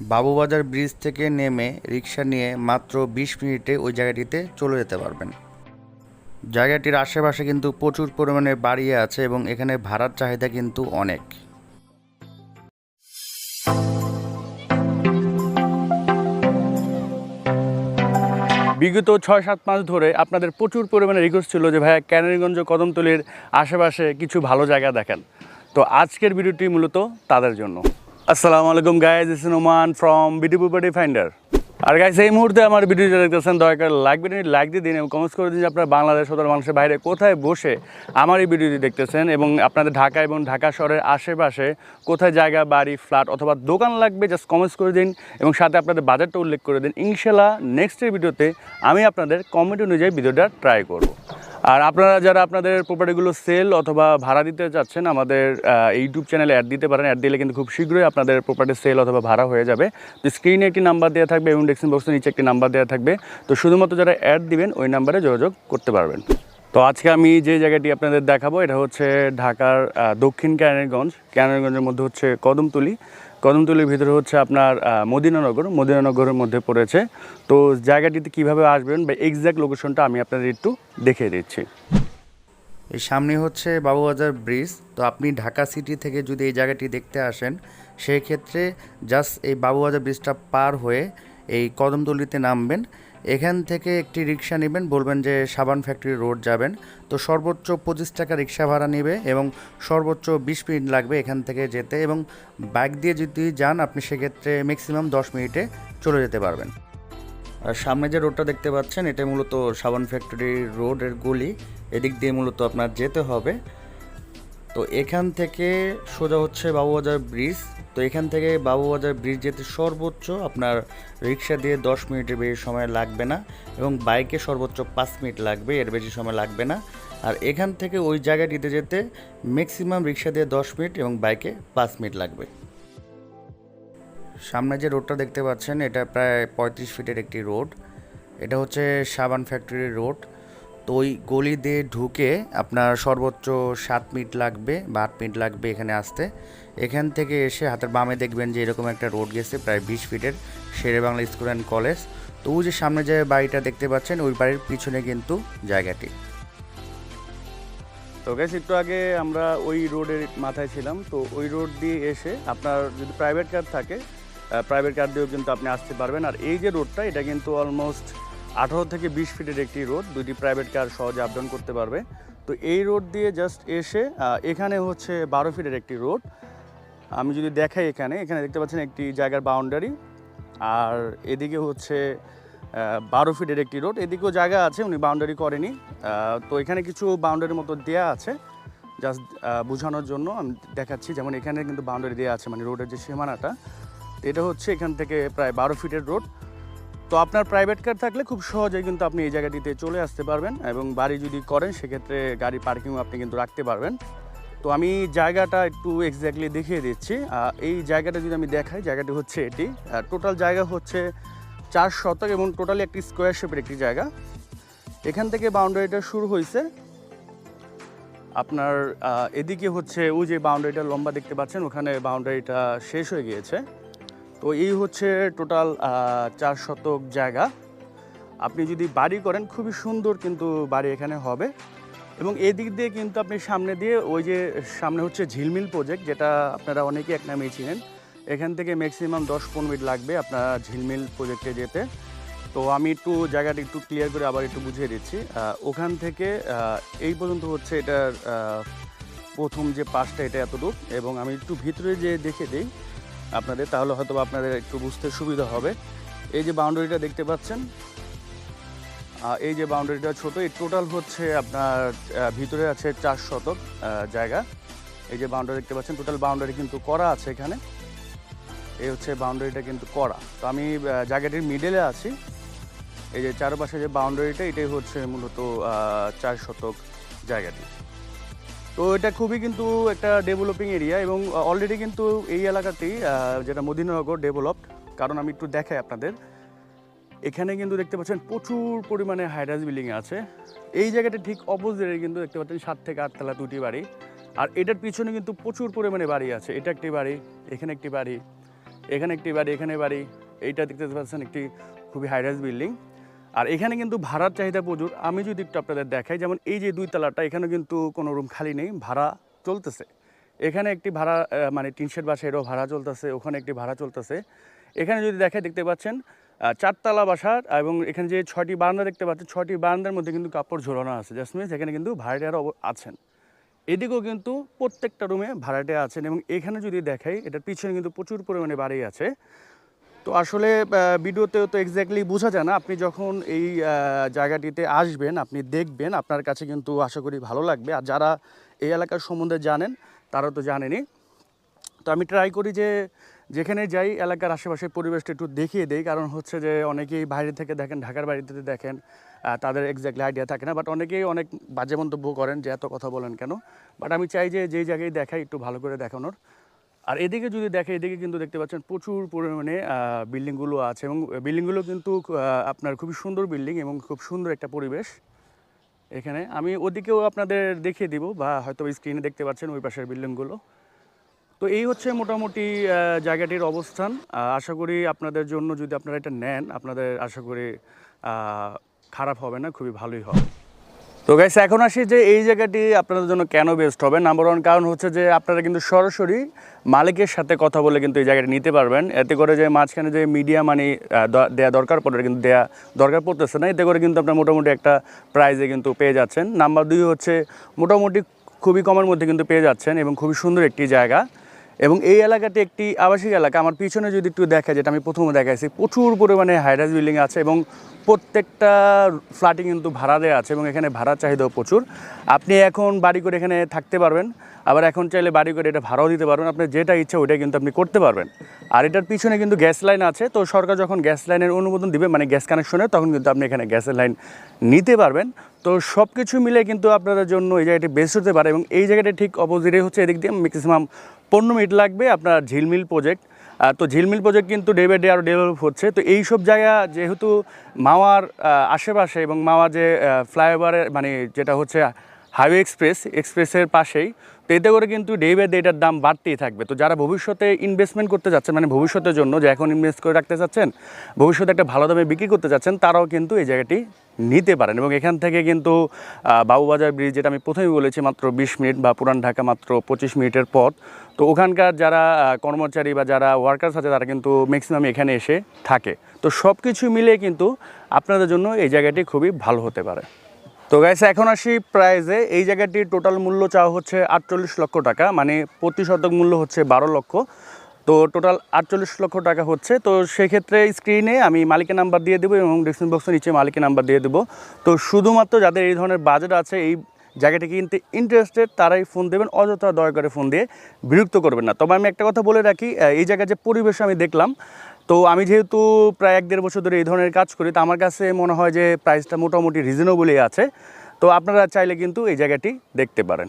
Babubazar bridge থেকে নেমে রিক্সা নিয়ে মাত্র বিশ মিনিটে ওই জায়গাটিতে চলে যেতে পারবেন। জায়গাটির আশেপাশে কিন্তু প্রচুর পরিমাণে বাড়ি আছে এবং এখানে ভাড়ার চাহিদা কিন্তু অনেক। বিগত ছয় সাত মাস ধরে আপনাদের প্রচুর পরিমাণে রিকোয়েস্ট ছিল যে, ভাইয়া ক্যানারিগঞ্জ কদমতলির আশেপাশে কিছু ভালো জায়গা দেখেন। তো আজকের ভিডিওটি মূলত তাদের জন্য। আসসালামু আলাইকুম guys is Noman from BD Property Finder R guys এই মুহূর্তে আমার ভিডিওটা দেখতেছেন, দয়া করে লাইক ভিডিও লাইক দিয়ে দিন এবং কমেন্টস করে দিন যে আপনারা বাংলাদেশ সদর মানুষের বাইরে কোথায় বসে আমার এই ভিডিওটি দেখতেছেন এবং আপনাদের ঢাকা এবং ঢাকা শহরের আশেপাশে কোথায় জায়গা, বাড়ি ফ্ল্যাট অথবা দোকান লাগবে জাস্ট কমেন্টস করে দিন এবং সাথে আপনাদের বাজারটা উল্লেখ করে দিন। ইনশাল্লাহ নেক্সটের ভিডিওতে আমি আপনাদের কমেন্ট অনুযায়ী ভিডিওটা ট্রাই করব। আর আপনারা যারা আপনাদের প্রপার্টিগুলো সেল অথবা ভাড়া দিতে চাচ্ছেন, আমাদের ইউটিউব চ্যানেলে অ্যাড দিতে পারেন। অ্যাড দিলে কিন্তু খুব শীঘ্রই আপনাদের প্রপার্টি সেল অথবা ভাড়া হয়ে যাবে। তো স্ক্রিনে একটি নাম্বার দেওয়া থাকবে, এবং ডেস্ক্রিপশন বক্সের নিচে একটি নাম্বার দেওয়া থাকবে। তো শুধুমাত্র যারা অ্যাড দিবেন, ওই নাম্বারে যোগাযোগ করতে পারবেন। তো আজকে আমি যে জায়গাটি আপনাদের দেখাবো, এটা হচ্ছে ঢাকার দক্ষিণ ক্যানারগঞ্জ। ক্যানারগঞ্জের মধ্যে হচ্ছে কদমতলি। কদমতলির ভিতরে হচ্ছে আপনার মদিনানগর। মদিনানগরের মধ্যে পড়েছে। তো জায়গাটিতে কীভাবে আসবেন বা এক্স্যাক্ট লোকেশনটা আমি আপনাদের একটু দেখিয়ে দিচ্ছি। এই সামনে হচ্ছে বাবুবাজার ব্রিজ তো আপনি ঢাকা সিটি থেকে যদি এই জায়গাটি দেখতে আসেন সেই ক্ষেত্রে জাস্ট এই বাবুবাজার ব্রিজটা পার হয়ে এই কদমতলিতে নামবেন। এখান থেকে একটি রিক্সা নেবেন, বলবেন যে সাবান ফ্যাক্টরি রোড যাবেন। তো সর্বোচ্চ পঁচিশ টাকা রিক্সা ভাড়া নেবে এবং সর্বোচ্চ বিশ মিনিট লাগবে এখান থেকে যেতে এবং বাইক দিয়ে যদি যান, আপনি সেক্ষেত্রে ম্যাক্সিমাম দশ মিনিটে চলে যেতে পারবেন। আর সামনে যে রোডটা দেখতে পাচ্ছেন, এটা মূলত সাবান ফ্যাক্টরি রোডের গলি। এদিক দিয়ে মূলত আপনার যেতে হবে। তো এখান থেকে সোজা হচ্ছে বাবুবাজার ব্রিজ তো এখান থেকে বাবুবাজার ব্রিজ যেতে সর্বোচ্চ আপনার রিক্সা দিয়ে দশ মিনিটের বেশি সময় লাগবে না এবং বাইকে সর্বোচ্চ পাঁচ মিনিট লাগবে, এর বেশি সময় লাগবে না। আর এখান থেকে ওই জায়গাটিতে যেতে ম্যাক্সিমাম রিক্সা দিয়ে দশ মিনিট এবং বাইকে পাঁচ মিনিট লাগবে। সামনে যে রোডটা দেখতে পাচ্ছেন, এটা প্রায় পঁয়ত্রিশ ফিটের একটি রোড এটা হচ্ছে সাবান ফ্যাক্টরির রোড তো ওই গলি দিয়ে ঢুকে আপনার সর্বোচ্চ সাত মিনিট লাগবে বা আট মিনিট লাগবে এখানে আসতে। এখান থেকে এসে হাতের বামে দেখবেন যে এরকম একটা রোড গেছে, প্রায় বিশ ফিটের Shere Bangla school and college. তো ওই যে সামনে যে বাড়িটা দেখতে পাচ্ছেন, ওই বাড়ির পিছনে কিন্তু জায়গাটি। তো গেছে একটু আগে আমরা ওই রোডের মাথায় ছিলাম। তো ওই রোড দিয়ে এসে আপনার যদি প্রাইভেট কার থাকে প্রাইভেট কার দিয়েও কিন্তু আপনি আসতে পারবেন। আর এই যে রোডটা, এটা কিন্তু অলমোস্ট আঠারো থেকে বিশ ফিটের একটি রোড দুটি প্রাইভেট কার সহজে আপ ডাউন করতে পারবে। তো এই রোড দিয়ে জাস্ট এসে এখানে হচ্ছে বারো ফিটের একটি রোড আমি যদি দেখাই এখানে এখানে দেখতে পাচ্ছেন একটি জায়গার বাউন্ডারি আর এদিকে হচ্ছে বারো ফিটের একটি রোড এদিকেও জায়গা আছে, উনি বাউন্ডারি করেনি। তো এখানে কিছু বাউন্ডারির মতো দেয়া আছে। জাস্ট বোঝানোর জন্য আমি দেখাচ্ছি, যেমন এখানে কিন্তু বাউন্ডারি দেওয়া আছে মানে রোডের যে সীমানাটা। এটা হচ্ছে এখান থেকে প্রায় বারো ফিটের রোড তো আপনার প্রাইভেট কার থাকলে খুব সহজেই কিন্তু আপনি এই জায়গাটিতে চলে আসতে পারবেন এবং বাড়ি যদি করেন, সেক্ষেত্রে গাড়ি পার্কিংও আপনি কিন্তু রাখতে পারবেন। তো আমি জায়গাটা একটু এক্স্যাক্টলি দেখিয়ে দিচ্ছি। এই জায়গাটা যদি আমি দেখাই, জায়গাটি হচ্ছে এটি। টোটাল জায়গা হচ্ছে চার শতক এবং টোটালি একটি স্কোয়ার শেপের একটি জায়গা। এখান থেকে বাউন্ডারিটা শুরু হয়েছে আপনার এদিকে হচ্ছে ওই যে বাউন্ডারিটা লম্বা দেখতে পাচ্ছেন, ওখানে বাউন্ডারিটা শেষ হয়ে গিয়েছে। তো এই হচ্ছে টোটাল চার শতক জায়গা। আপনি যদি বাড়ি করেন, খুবই সুন্দর কিন্তু বাড়ি এখানে হবে। এবং এই দিক দিয়ে কিন্তু আপনি সামনে দিয়ে ওই যে সামনে হচ্ছে ঝিলমিল প্রজেক্ট যেটা আপনারা অনেকেই এক নামেই চিনেন। এখান থেকে ম্যাক্সিমাম দশ পনেরো মিনিট লাগবে আপনার ঝিলমিল প্রজেক্টে যেতে। তো আমি একটু জায়গাটা একটু ক্লিয়ার করে আবার একটু বুঝিয়ে দিচ্ছি। ওখান থেকে এই পর্যন্ত হচ্ছে এটার প্রথম যে পাশটা, এটা এতটুক এবং আমি একটু ভিতরে যে দেখে দিই। আপনাদের, তাহলে হয়তো আপনাদের একটু বুঝতে সুবিধা হবে। এই যে বাউন্ডারিটা দেখতে পাচ্ছেন এই যে বাউন্ডারিটা ছোট এই টোটাল হচ্ছে আপনার ভিতরে আছে চার শতক জায়গা। এই যে বাউন্ডারি দেখতে পাচ্ছেন টোটাল বাউন্ডারি কিন্তু করা আছে এখানে। এই হচ্ছে বাউন্ডারিটা কিন্তু করা। তো আমি জায়গাটির মিডলে আছি। এই যে চারপাশে যে বাউন্ডারিটা এটাই হচ্ছে মূলত চার শতক জায়গাটি। তো এটা খুবই কিন্তু একটা ডেভেলপিং এরিয়া এবং অলরেডি কিন্তু এই আহ, যেটা মদিনানগর ডেভেলপড কারণ আমি একটু দেখাই আপনাদের। এখানে কিন্তু দেখতে পাচ্ছেন প্রচুর পরিমাণে হাইরাইজ বিল্ডিং আছে। এই জায়গাটা ঠিক অপোজিটে কিন্তু দেখতে পাচ্ছেন সাত থেকে আটতলা দুটি বাড়ি। আর এটার পিছনে কিন্তু প্রচুর পরিমাণে বাড়ি আছে। এটা একটি বাড়ি এখানে একটি বাড়ি এখানে একটি বাড়ি এখানে বাড়ি। এইটা দেখতে পাচ্ছেন একটি খুবই হাইরাইজ বিল্ডিং আর এখানে কিন্তু ভাড়ার চাহিদা প্রচুর। আমি যদি একটু আপনাদের দেখাই, যেমন এই যে দুই তলাটা এখানে কিন্তু কোনো রুম খালি নেই, ভাড়া চলতেছে। এখানে একটি ভাড়া মানে টিন শেড বাসা এরও ভাড়া চলতেছে, ওখানে একটি ভাড়া চলতেছে। এখানে যদি দেখে দেখতে পাচ্ছেন চারতলা বাসার এবং এখানে যে ছয়টি বারান্দা দেখতে পাচ্ছেন, ছয়টি বারান্দার মধ্যে কিন্তু কাপড় ঝোলানো আছে। জাস্ট এখানে কিন্তু ভাড়াটিয়ারা আছেন। এদিকেও কিন্তু প্রত্যেকটা রুমে ভাড়াটিয়া আছেন এবং এখানে যদি দেখাই, এটার পিছনে কিন্তু প্রচুর পরিমাণে বাড়ি আছে। তো আসলে ভিডিওতেও তো এক্স্যাক্টলি বোঝা যায় না। আপনি যখন এই জায়গাটিতে আসবেন, আপনি দেখবেন, আপনার কাছে কিন্তু আশা করি ভালো লাগবে। আর যারা এই এলাকার সম্বন্ধে জানেন, তারা তো জানেনই। তো আমি ট্রাই করি যে, যেখানে যাই, এলাকার আশেপাশের পরিবেশটা একটু দেখিয়ে দেই। কারণ হচ্ছে যে, অনেকেই বাইরে থেকে দেখেন, ঢাকার বাড়িতে দেখেন তাদের এক্স্যাক্টলি আইডিয়া থাকে না। বাট অনেকেই অনেক বাজে মন্তব্য করেন যে, এত কথা বলেন কেন? বাট আমি চাই যে, যেই জায়গায় দেখাই, একটু ভালো করে দেখানোর। আর এদিকে যদি দেখে, এদিকে কিন্তু দেখতে পাচ্ছেন প্রচুর পরিমাণে বিল্ডিংগুলো আছে এবং বিল্ডিংগুলো কিন্তু আপনার খুবই সুন্দর বিল্ডিং এবং খুব সুন্দর একটা পরিবেশ এখানে। আমি ওদিকেও আপনাদের দেখিয়ে দিব বা হয়তো স্ক্রিনে দেখতে পাচ্ছেন ওই পাশের বিল্ডিংগুলো। তো এই হচ্ছে মোটামুটি জায়গাটির অবস্থান। আশা করি আপনাদের জন্য যদি আপনারা এটা নেন, আপনাদের আশা করি খারাপ হবে না, খুবই ভালোই হবে। তো গাইস এখন আসি যে এই জায়গাটি আপনাদের জন্য কেন বেস্ট হবে? নাম্বার ওয়ান কারণ হচ্ছে যে আপনারা কিন্তু সরাসরি মালিকের সাথে কথা বলে কিন্তু এই জায়গাটা নিতে পারবেন। এতে করে যে মাঝখানে যে মিডিয়া মানি দেওয়া দরকার পড়ে, কিন্তু দেয়া দরকার পড়তেছে না। এতে করে কিন্তু আপনার মোটামুটি একটা প্রাইজে কিন্তু পেয়ে যাচ্ছেন। নাম্বার দুই হচ্ছে মোটামুটি খুবই কমের মধ্যে কিন্তু পেয়ে যাচ্ছেন এবং খুবই সুন্দর একটি জায়গা। এবং এই এলাকাটি একটি আবাসিক এলাকা। আমার পিছনে যদি একটু দেখা, যেটা আমি প্রথমে দেখাইছি, প্রচুর পরিমাণে হাইরাইজ বিল্ডিং আছে এবং প্রত্যেকটা ফ্ল্যাটই কিন্তু ভাড়া দেওয়া আছে এবং এখানে ভাড়ার চাহিদাও প্রচুর। আপনি এখন বাড়ি করে এখানে থাকতে পারবেন, আবার এখন চাইলে বাড়ি করে এটা ভাড়াও দিতে পারবেন। আপনার যেটা ইচ্ছা ওইটা কিন্তু আপনি করতে পারবেন। আর এটার পিছনে কিন্তু গ্যাস লাইন আছে, তো সরকার যখন গ্যাস লাইনের অনুমোদন দিবে মানে গ্যাস কানেকশনে তখন কিন্তু আপনি এখানে গ্যাসের লাইন নিতে পারবেন। তো সব কিছু মিলে কিন্তু আপনাদের জন্য এই জায়গাটি বেস্ট হতে পারে এবং এই জায়গাটি ঠিক অপোজিটে হচ্ছে এদিক দিয়ে ম্যাক্সিমাম পনেরো মিনিট লাগবে আপনার ঝিলমিল প্রজেক্ট তো ঝিলমিল প্রজেক্ট কিন্তু ডে বাই ডে আরও ডেভেলপ হচ্ছে। তো এই সব জায়গা যেহেতু মাওয়ার আশেপাশে এবং মাওয়া যে ফ্লাইওভারের মানে যেটা হচ্ছে হাইওয়ে এক্সপ্রেস, এক্সপ্রেসের পাশেই। তো এতে করে কিন্তু ডে বাই ডে এটার দাম বাড়তেই থাকবে। তো যারা ভবিষ্যতে ইনভেস্টমেন্ট করতে যাচ্ছেন মানে ভবিষ্যতের জন্য যে এখন ইনভেস্ট করে রাখতে চাচ্ছেন, ভবিষ্যতে একটা ভালো দামে বিক্রি করতে যাচ্ছেন, তারাও কিন্তু এই জায়গাটি নিতে পারেন। এবং এখান থেকে কিন্তু বাবুবাজার ব্রিজ যেটা আমি প্রথমেই বলেছি, মাত্র বিশ মিনিট বা পুরান ঢাকা মাত্র পঁচিশ মিনিটের পথ। তো ওখানকার যারা কর্মচারী বা যারা ওয়ার্কার্স আছে, তারা কিন্তু ম্যাক্সিমাম এখানে এসে থাকে। তো সব কিছু মিলে কিন্তু আপনাদের জন্য এই জায়গাটি খুবই ভালো হতে পারে। তো গাইস এখন আসি প্রাইজে এই জায়গাটির টোটাল মূল্য চাওয়া হচ্ছে আটচল্লিশ লক্ষ টাকা মানে প্রতি শতক মূল্য হচ্ছে বারো লক্ষ। তো টোটাল আটচল্লিশ লক্ষ টাকা হচ্ছে। তো সেক্ষেত্রে স্ক্রিনে আমি মালিকের নাম্বার দিয়ে দেবো এবং ডিসক্রিপশন বক্সের নিচে মালিকের নাম্বার দিয়ে দেবো। তো শুধুমাত্র যাদের এই ধরনের বাজেট আছে, এই জায়গাটি কিনতে ইন্টারেস্টেড তারাই ফোন দেবেন, অযথা দয়া করে ফোন দিয়ে বিরক্ত করবেন না। তবে আমি একটা কথা বলে রাখি এই জায়গায় যে পরিবেশ আমি দেখলাম তো আমি যেহেতু প্রায় এক দেড় বছর ধরে এই ধরনের কাজ করি, তো আমার কাছে মনে হয় যে প্রাইসটা মোটামুটি রিজনেবলই আছে। তো আপনারা চাইলে কিন্তু এই জায়গাটি দেখতে পারেন।